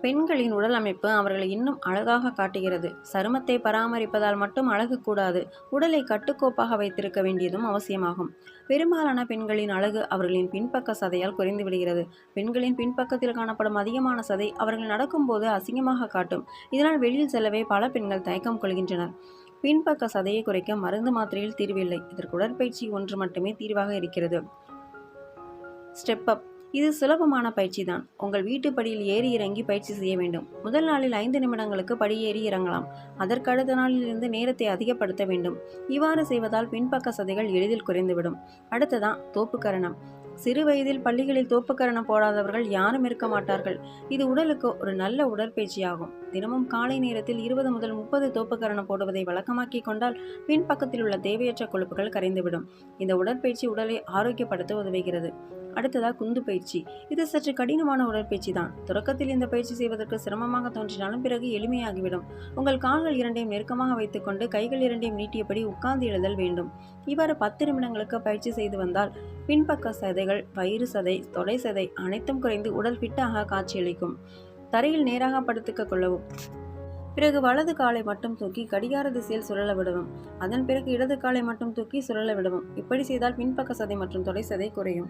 பெண்களின் உடல் அமைப்பு அவர்களை இன்னும் அழகாக காட்டுகிறது. சருமத்தை பராமரிப்பதால் மட்டும் அழகு கூடாது உடலை கட்டுக்கோப்பாக வைத்திருக்க வேண்டியதும் அவசியமாகும். பெரும்பாலான பெண்களின் அழகு அவர்களின் பின்பக்க சதையால் குறைந்து விடுகிறது. பெண்களின் பின்பக்கத்தில் காணப்படும் அதிகமான சதை அவர்கள் நடக்கும்போது அசிங்கமாக காட்டும். இதனால் வெளியில் செல்லவே பல பெண்கள் தயக்கம் கொள்கின்றனர். பின்பக்க சதையை குறைக்க மருந்து மாத்திரையில் தீர்வில்லை. இதற்கு உடற்பயிற்சி ஒன்று மட்டுமே தீர்வாக இருக்கிறது. Step up. இது சுலபமான பயிற்சி தான் உங்கள் வீட்டு படியில் ஏறி இறங்கி பயிற்சி செய்ய வேண்டும். முதல் நாளில் ஐந்து நிமிடங்களுக்கு படியேறி இறங்கலாம். அதற்கு அடுத்த நாளிலிருந்து நேரத்தை அதிகப்படுத்த வேண்டும். இவ்வாறு செய்வதால் பின்பக்க சதைகள் எளிதில் குறைந்துவிடும். அடுத்ததான் தோப்புக்கரணம். சிறு வயதில் பள்ளிகளில் தோப்புக்கரணம் போடாதவர்கள் யாரும் இருக்க மாட்டார்கள். இது உடலுக்கு ஒரு நல்ல உடற்பயிற்சியாகும். தினமும் காலை நேரத்தில் இருபது முதல் முப்பது தோப்புக்கரணம் போடுவதை வழக்கமாக்கி கொண்டால் பின்பக்கத்தில் உள்ள தேவையற்ற கொழுப்புகள் கரைந்துவிடும். இந்த உடற்பயிற்சி உடலை ஆரோக்கியப்படுத்த உதவுகிறது. அடுத்ததாக குந்து பயிற்சி. இது சற்று கடினமான உடற்பயிற்சி தான் தொடக்கத்தில் இந்த பயிற்சி செய்வதற்கு சிரமமாக தோன்றினாலும் பிறகு எளிமையாகிவிடும். உங்கள் கால்கள் இரண்டையும் நெருக்கமாக வைத்துக்கொண்டு கைகள் இரண்டையும் நீட்டியபடி உட்கார்ந்து எழுதல் வேண்டும். இவ்வாறு பத்து நிமிடங்களுக்கு பயிற்சி செய்து வந்தால் பின்பக்க சதைகள் வயிறு சதை தொடை சதை அனைத்தும் குறைந்து உடல் ஃபிட்டாக காட்சியளிக்கும். தரையில் நேராக படுத்துக்க கொள்ளவும். பிறகு வலது காலை மட்டும் தூக்கி கடிகார திசையில் சுழல விடவும். அதன் பிறகு இடது காலை மட்டும் தூக்கி சுழல விடவும். இப்படி செய்தால் பின்பக்க சதை மற்றும் தொடை சதை குறையும்.